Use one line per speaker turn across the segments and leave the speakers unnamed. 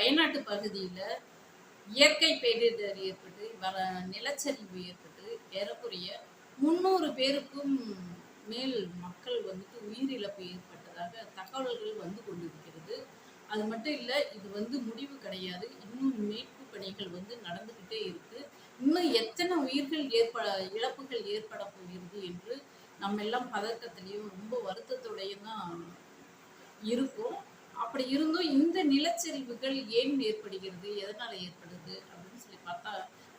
வயநாட்டு பகுதியில் இயற்கை பேரிடர் ஏற்பட்டு வர நிலச்சரிவு ஏற்பட்டு ஏறக்குறைய முந்நூறு பேருக்கும் மேல் மக்கள் வந்துட்டு உயிரிழப்பு ஏற்பட்டதாக தகவல்கள் வந்து கொண்டிருக்கிறது. அது மட்டும் இல்லை இது வந்து முடிவு கிடையாது. இன்னும் மீட்பு பணிகள் வந்து நடந்துக்கிட்டே இருக்கு. இன்னும் எத்தனை உயிர்கள் ஏற்பட இழப்புகள் ஏற்பட போகிறது என்று நம்ம எல்லாம் பதக்கத்திலையும் ரொம்ப வருத்தத்தோடையும் தான் இருக்கும். அப்படி இருந்தும் இந்த நிலச்சரிவுகள் ஏன் ஏற்படுகிறது? எதனால் ஏற்படுது? அப்படின்னு சொல்லி பார்த்தா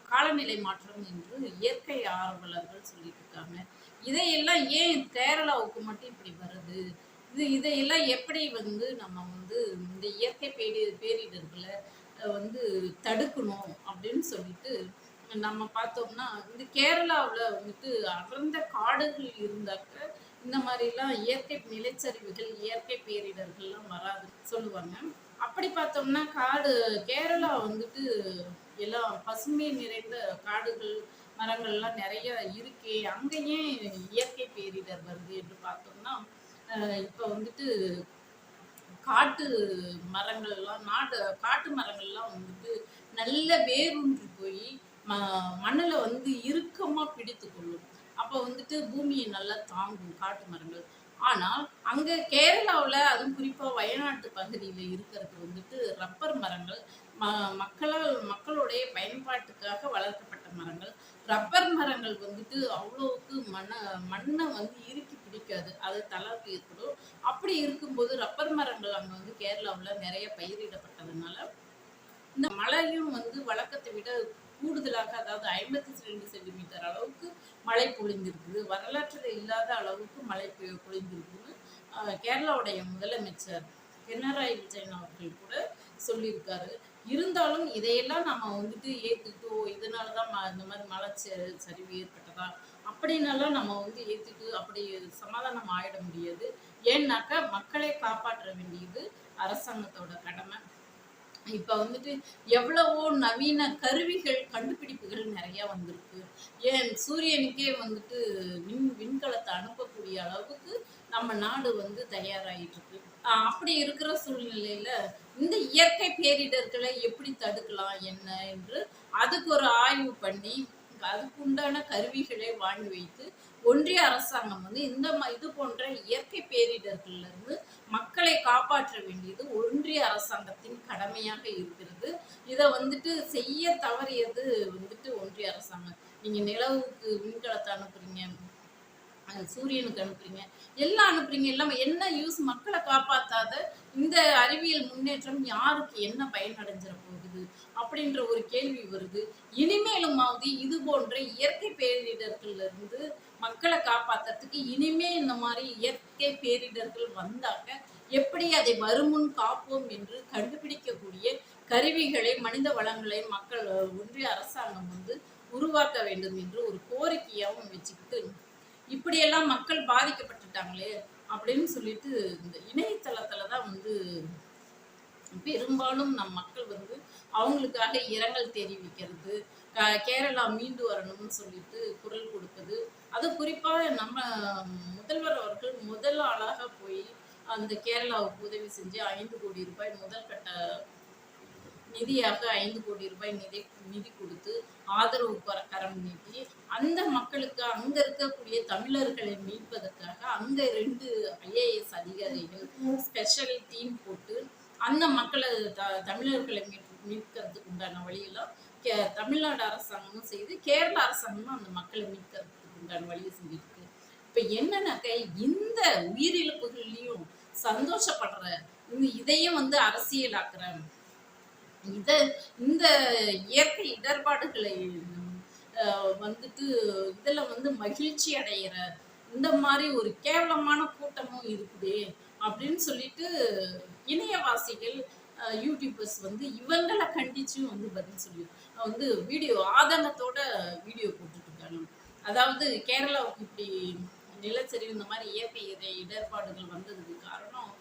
காலநிலை மாற்றம் என்று இயற்கை ஆர்வலர்கள் சொல்லிட்டு இருக்காங்க. இதையெல்லாம் ஏன் கேரளாவுக்கு மட்டும் இப்படி வருது? இது இதையெல்லாம் எப்படி வந்து நம்ம வந்து இந்த இயற்கை பேரி பேரிடர்களை வந்து தடுக்கணும் அப்படின்னு சொல்லிட்டு நம்ம பார்த்தோம்னா இந்த கேரளாவில் வந்துட்டு அடர்ந்த காடுகள் இருந்தாக்க இந்த மாதிரிலாம் இயற்கை நிலச்சரிவுகள் இயற்கை பேரிடர்கள்லாம் வராது சொல்லுவாங்க. அப்படி பார்த்தோம்னா காடு கேரளா வந்துட்டு எல்லாம் பசுமை நிறைந்த காடுகள் மரங்கள்லாம் நிறைய இருக்கே அங்கேயே இயற்கை பேரிடர் வருது என்று பார்த்தோம்னா இப்போ வந்துட்டு காட்டு மரங்கள்லாம் நாட்டு காட்டு மரங்கள்லாம் வந்துட்டு நல்ல வேரூன்றி போய் ம மண்ணில் வந்து இறுக்கமாக பிடித்து கொள்ளும். அப்போ வந்துட்டு பூமியை நல்லா தாங்கும் காட்டு மரங்கள். ஆனால் அங்கே கேரளாவில் அதுவும் குறிப்பாக வயநாட்டு பகுதியில் இருக்கிறது வந்துட்டு ரப்பர் மரங்கள். ம மக்களால் மக்களுடைய பயன்பாட்டுக்காக வளர்க்கப்பட்ட மரங்கள். ரப்பர் மரங்கள் வந்துட்டு அவ்வளோவுக்கு மண்ணை மண்ணை வந்து இறுக்கி பிடிக்காது. அது தளர்வு ஏற்படும். அப்படி இருக்கும்போது ரப்பர் மரங்கள் அங்கே வந்து கேரளாவில் நிறைய பயிரிடப்பட்டதுனால இந்த மழையும் வந்து வழக்கத்தை விட கூடுதலாக அதாவது ஐம்பத்தி ரெண்டு சென்டிமீட்டர் அளவுக்கு மழை பொழிந்திருக்குது. வரலாற்றில் இல்லாத அளவுக்கு மழை பொழிந்திருக்குன்னு கேரளாவுடைய முதலமைச்சர் பினராயி விஜயன் அவர்கள் கூட சொல்லியிருக்காரு. இருந்தாலும் இதையெல்லாம் நம்ம வந்துட்டு ஏற்றுக்கிட்டு ஓ இதனால தான் ம- இந்த மாதிரி மழை ச- சரிவு ஏற்பட்டதா? அப்படின்னெல்லாம் நம்ம வந்து ஏற்றுட்டு அப்படி சமாதானம் ஆயிட முடியாது. ஏன்னாக்கா மக்களை காப்பாற்ற வேண்டியது அரசாங்கத்தோட கடமை. இப்போ வந்துட்டு எவ்வளவோ நவீன கருவிகள் கண்டுபிடிப்புகள் நிறைய வந்திருக்கு. ஏன் சூரியனுக்கே வந்துட்டு விண் விண்கலத்தை அனுப்பக்கூடிய அளவுக்கு நம்ம நாடு வந்து தயாராகிட்டு இருக்கு. ஆஹ் அப்படி இருக்கிற சூழ்நிலையில இந்த இயற்கை பேரிடர்களை எப்படி தடுக்கலாம் என்ன என்று அதுக்கு ஒரு ஆய்வு பண்ணி அதுக்குண்டான கருவிகளை வாங்கி வைத்து ஒன்றிய அரசாங்கம் வந்து இந்த இது போன்ற இயற்கை பேரிடர்கள்ல இருந்து மக்களை காப்பாற்ற வேண்டியது ஒன்றிய அரசாங்கத்தின் கடமையாக இருக்கிறது. இதை வந்துட்டு செய்ய தவறியது வந்துட்டு ஒன்றிய அரசாங்கம். நீங்க நிலவுக்கு விண்கலத்தை அனுப்புறீங்க சூரியனுக்கு அனுப்புறீங்க எல்லாம் அனுப்புறீங்க எல்லாம் என்ன யூஸ் மக்களை காப்பாத்தாத இந்த அறிவியல் முன்னேற்றம் யாருக்கு என்ன பயனடைஞ்சிட போகுது அப்படின்ற ஒரு கேள்வி வருது. இனிமேலுமாவது இது போன்ற இயற்கை பேரிடர்கள்ல இருந்து மக்களை காப்பாற்றுறதுக்கு இனிமே இந்த மாதிரி இயற்கை பேரிடர்கள் வந்தாக்க எப்படி அதை வருமுன் காப்போம் என்று கண்டுபிடிக்கக்கூடிய கருவிகளை மனித வளங்களை மக்கள் ஒன்றிய அரசாங்கம் வந்து உருவாக்க வேண்டும் என்று ஒரு கோரிக்கையாகவும் வச்சுக்கிட்டு இப்படியெல்லாம் மக்கள் பாதிக்கப்பட்டுட்டாங்களே அப்படின்னு சொல்லிட்டு இந்த இணையதளத்தில் தான் வந்து பெரும்பாலும் நம் மக்கள் வந்து அவங்களுக்காக இரங்கல் தெரிவிக்கிறது. கேரளா மீண்டு வரணும்னு சொல்லிட்டு குரல் கொடுப்பது அது குறிப்பாக நம்ம முதல்வர் அவர்கள் முதல் ஆளாக போய் அந்த கேரளாவுக்கு உதவி செஞ்சு ஐந்து கோடி ரூபாய் முதல் கட்ட நிதியாக ஐந்து கோடி ரூபாய் நிதி நிதி கொடுத்து ஆதரவு கரம் நீட்டி அந்த மக்களுக்கு அங்க இருக்கக்கூடிய தமிழர்களை மீட்பதற்காக அங்க ரெண்டு ஐஏஎஸ் அதிகாரிகள் ஸ்பெஷல் டீம் போட்டு அந்த மக்களை த தமிழர்களை மீட்பு மீட்கிறதுக்கு உண்டான வழியெல்லாம் கே தமிழ்நாடு அரசாங்கமும் செய்து கேரள அரசாங்கமும் அந்த மக்களை மீட்கிறதுக்கு உண்டான வழியை செஞ்சிருக்கு. இப்ப என்னன்னாக்க இந்த உயிரிழப்புகள்லையும் சந்தோஷப்படுற இந்த இதையும் வந்து அரசியலாக்குற இத இந்த இயற்கை இடர்பாடுகளை அஹ், வந்துட்டு இதுல வந்து மகிழ்ச்சி அடையிற இந்த மாதிரி ஒரு கேவலமான கூட்டமும் இருக்குதே அப்படின்னு சொல்லிட்டு இணையவாசிகள் யூடியூபர்ஸ் வந்து இவங்களை கண்டிச்சும் வந்து பதில் சொல்லி வந்து வீடியோ ஆதங்கத்தோட வீடியோ போட்டுட்டு இருக்காங்க. அதாவது கேரளாவுக்கு இப்படி நிலச்சரிவு இந்த மாதிரி இயற்கை இடர்பாடுகள் வந்ததுக்கு காரணம்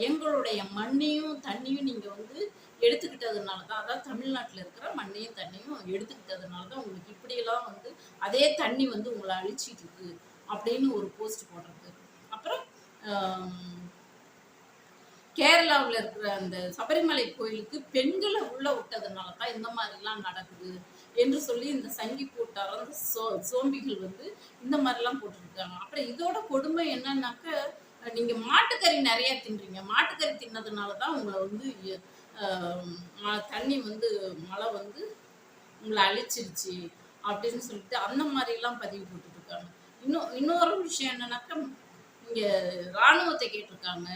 எங்களுடைய மண்ணையும் தண்ணியும் நீங்கள் வந்து எடுத்துக்கிட்டதுனால தான் அதாவது தமிழ்நாட்டில் இருக்கிற மண்ணையும் தண்ணியும் எடுத்துக்கிட்டதுனால தான் உங்களுக்கு இப்படியெல்லாம் வந்து அதே தண்ணி வந்து உங்களை அழிச்சிட்டு இருக்கு அப்படின்னு ஒரு போஸ்ட் போடுறது அப்புறம் கேரளாவில் இருக்கிற அந்த சபரிமலை கோயிலுக்கு பெண்களை உள்ள விட்டதுனால தான் இந்த மாதிரிலாம் நடக்குது என்று சொல்லி இந்த சங்கி கூட்டாரம் இந்த சோ சோம்பிகள் வந்து இந்த மாதிரிலாம் போட்டுருக்காங்க. அப்புறம் இதோட கொடுமை என்னன்னாக்க நீங்க மாட்டுக்கறி நிறைய தின்றீங்க. மாட்டுக்கறி தின்னதுனால தான் உங்களை வந்து தண்ணி வந்து மழை வந்து உங்களை அழிச்சிருச்சு அப்படின்னு சொல்லிட்டு அந்த மாதிரிலாம் பதிவு போட்டுருக்காங்க இன்னும் இன்னொரு விஷயம் என்னன்னாக்கா இங்கே ராணுவத்தை கேட்டிருக்காங்க.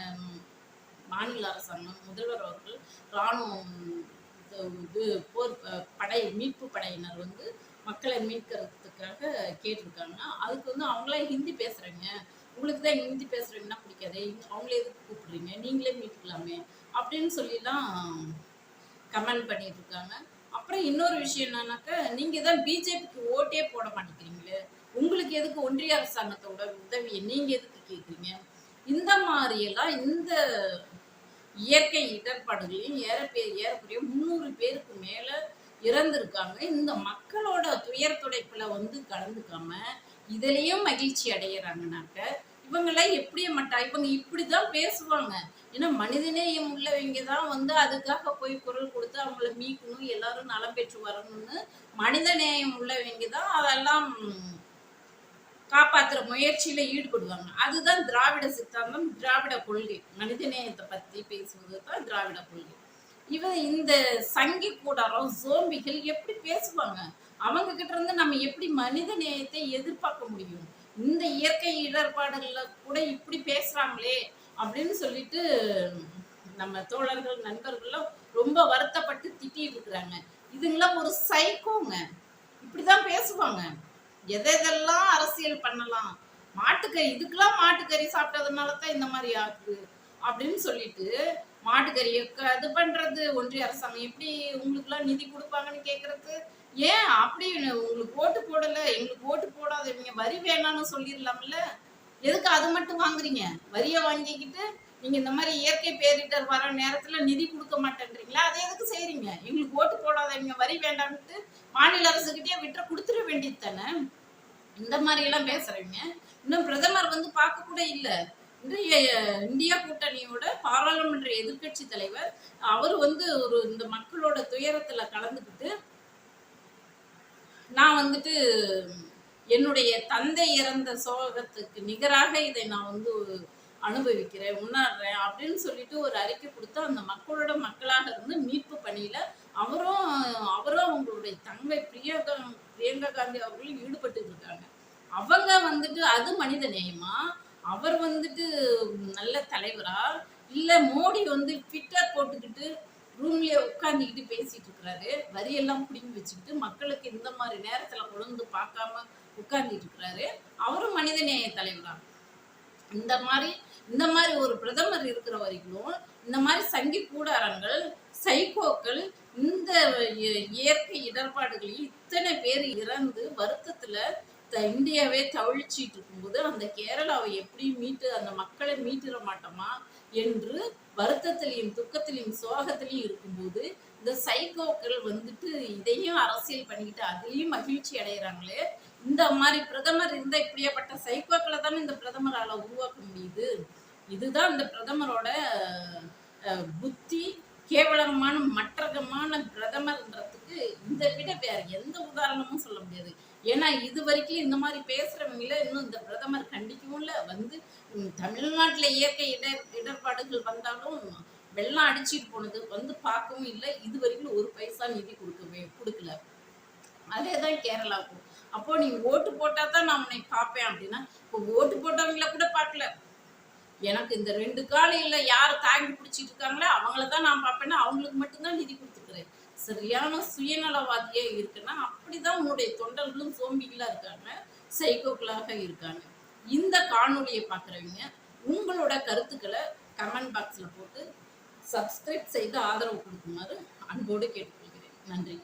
மாநில அரசாங்கம் முதல்வர் அவர்கள் ராணுவம் இது- போர் படை மீட்பு படையினர் வந்து மக்களை மீட்கிறதுக்காக கேட்டிருக்காங்க. அதுக்கு வந்து அவங்களே ஹிந்தி பேசுகிறாங்க உங்களுக்கு தான் ஹிந்தி பேசுகிறீங்கன்னா பிடிக்காதே. அவங்களே எதுக்கு கூப்பிடுறீங்க? நீங்களே மீட்கலாமே. அப்படின்னு சொல்லிலாம் கமெண்ட் பண்ணிட்டு இருக்காங்க அப்புறம் இன்னொரு விஷயம் என்னன்னாக்கா நீங்கள் தான் பிஜேபிக்கு ஓட்டே போட மாட்டேங்கிறீங்களே. உங்களுக்கு எதுக்கு ஒன்றிய அரசாங்கத்தோட உதவியை நீங்கள் எதுக்கு கேட்குறீங்க? இந்த மாதிரியெல்லாம் இந்த இயற்கை இடர்பாடுகளையும் ஏறப்பே ஏறக்குறைய முந்நூறு பேருக்கு மேலே இறந்திருக்காங்க. இந்த மக்களோட துயர் துடைப்பில் வந்து கலந்துக்காம இதுலேயும் மகிழ்ச்சி அடையிறாங்கனாக்க இவங்கெல்லாம் எப்படி மாட்டா இவங்க இப்படிதான் பேசுவாங்க. ஏன்னா மனிதநேயம் உள்ளவங்க தான் வந்து அதுக்காக போய் குரல் கொடுத்து அவங்கள மீட்கணும் எல்லாரும் நலம் பெற்று வரணும்னு மனிதநேயம் உள்ளவங்க தான் அதெல்லாம் காப்பாத்துற முயற்சியில ஈடுபடுவாங்க. அதுதான் திராவிட சித்தாந்தம் திராவிட கொள்கை. மனிதநேயத்தை பத்தி பேசுவது தான் திராவிட கொள்கை. இவன் இந்த சங்கி கூடாரம் சோம்பிகள் எப்படி பேசுவாங்க? அவங்க கிட்ட இருந்து நம்ம எப்படி மனித நேயத்தை எதிர்பார்க்க முடியும்? இந்த இயற்கை இடர்பாடுகள்ல கூட இப்படி பேசுறாங்களே அப்படின்னு சொல்லிட்டு நம்ம தோழர்கள் நண்பர்கள்லாம் ரொம்ப வருத்தப்பட்டு திட்டிட்டு இருக்கிறாங்க. இதுங்களாம் ஒரு சைக்கோங்க இப்படிதான் பேசுவாங்க. எதெல்லாம் அரசியல் பண்ணலாம்? மாட்டுக்கறி இதுக்கெல்லாம் மாட்டுக்கறி சாப்பிட்டதுனால தான் இந்த மாதிரி ஆகுது. அப்படின்னு சொல்லிட்டு மாட்டுக்கறியை க- இது பண்றது ஒன்றிய அரசாங்கம். எப்படி உங்களுக்குலாம் நிதி கொடுப்பாங்கன்னு கேட்கறது ஏன் அப்படி உங்களுக்கு ஓட்டு போடல? எங்களுக்கு ஓட்டு போடாதவங்க வரி வேணாம்னு சொல்லிடலாம்ல? எதுக்கு அது மட்டும் வாங்குறீங்க? வரியை வாங்கிக்கிட்டு நீங்க இந்த மாதிரி இயற்கை பேரிடர் வர நேரத்துல நிதி கொடுக்க மாட்டேன்றீங்களா? அதை எதுக்கு செய்கிறீங்க எங்களுக்கு ஓட்டு போடாதவங்க வரி வேண்டாம்ட்டு மாநில அரசுகிட்டயே விட்டுற கொடுத்துட வேண்டியது தானே? இந்த மாதிரி எல்லாம் பேசுறீங்க. இன்னும் பிரதமர் வந்து பார்க்க கூட இல்லை. இன்றைய இந்தியா கூட்டணியோட பாராளுமன்ற எதிர்க்கட்சி தலைவர் அவர் வந்து ஒரு இந்த மக்களோட துயரத்துல கலந்துக்கிட்டு நான் வந்துட்டு என்னுடைய தந்தை இறந்த சோகத்துக்கு நிகராக இதை நான் வந்து அனுபவிக்கிறேன் உணர்றேன் அப்படின்னு சொல்லிட்டு ஒரு அறிக்கை கொடுத்து அந்த மக்களோட மக்களாக இருந்து மீட்பு பணியில அவரும் அவரும் அவங்களுடைய தங்கை பிரியங்கா பிரியங்கா காந்தி அவர்களும் ஈடுபட்டு இருக்காங்க. அவங்க வந்துட்டு அது மனித நேயமா? அவர் வந்துட்டு நல்ல தலைவரா? இல்ல மோடி வந்து ட்விட்டர் போட்டுக்கிட்டு ரூம்லயே உட்காந்துக்கிட்டு பேசிட்டு இருக்கிறாரு வரியெல்லாம் பிடிங்கி வச்சுக்கிட்டு மக்களுக்கு இந்த மாதிரி நேரத்துல கொண்டு பார்க்காம உட்கார்ந்துட்டு இருக்கிறாரு அவரும் மனிதநேய தலைவரா? இந்த மாதிரி இந்த மாதிரி ஒரு பிரதமர் இருக்கிற வரைக்கும் இந்த மாதிரி சங்கி கூடாரங்கள் சைக்கோக்கள் இந்த இயற்கை இடர்பாடுகளில் இத்தனை பேர் இறந்து வருத்தத்துல இந்தியாவே தவிழ்ச்சிட்டு இருக்கும்போது அந்த கேரளாவை எப்படி மீட்டு அந்த மக்களை மீட்டிட மாட்டோமா என்று வருத்தத்திலையும் துக்கத்திலையும் சோகத்திலையும் இருக்கும்போது இந்த சைக்கோக்கள் வந்துட்டு இதையும் அரசியல் பண்ணிக்கிட்டு அதுலயும் மகிழ்ச்சி அடைகிறாங்களே இந்த மாதிரி பிரதமர் இந்த இப்படியப்பட்ட சைக்கோக்களை தானே இந்த பிரதமரால் உருவாக்க முடியுது இதுதான் இந்த பிரதமரோட புத்தி கேவலமான மற்றகமான பிரதமர்ன்றதுக்கு இதை விட வேற எந்த உதாரணமும் சொல்ல முடியாது. ஏன்னா இது வரைக்கும் இந்த மாதிரி பேசுறவங்கள இன்னும் இந்த பிரதமர் கண்டிக்கவும் இல்லை வந்து தமிழ்நாட்டில் இயற்கை இடர் இடர்பாடுகள் வந்தாலும் வெள்ளம் அடிச்சிட்டு போனது வந்து பார்க்கவும் இல்லை. இது வரைக்கும் ஒரு பைசா நிதி கொடுக்கவே கொடுக்கல. அதே தான் கேரளாவுக்கும். அப்போ நீ ஓட்டு போட்டா தான் நான் உன்னை பார்ப்பேன் அப்படின்னா இப்போ ஓட்டு போட்டவங்கள கூட பார்க்கல. எனக்கு இந்த ரெண்டு காலையில் யார் தாங்கி பிடிச்சிட்டு இருக்காங்களோ அவங்கள தான் நான் பார்ப்பேன்னா அவங்களுக்கு மட்டும்தான் நிதி கொடுத்துருக்குறேன். சரியான சுயநலவாதியே இருக்குன்னா அப்படிதான் உன்னுடைய தொண்டர்களும் சோம்பிகளா இருக்காங்க சைக்கோக்களாக இருக்காங்க. இந்த காணொலியை பார்க்குறவங்க உங்களோட கருத்துக்களை கமெண்ட் பாக்ஸில் போட்டு சப்ஸ்கிரைப் செய்து ஆதரவு கொடுக்குமாறு அன்போடு கேட்டுக்கொள்கிறேன். நன்றி.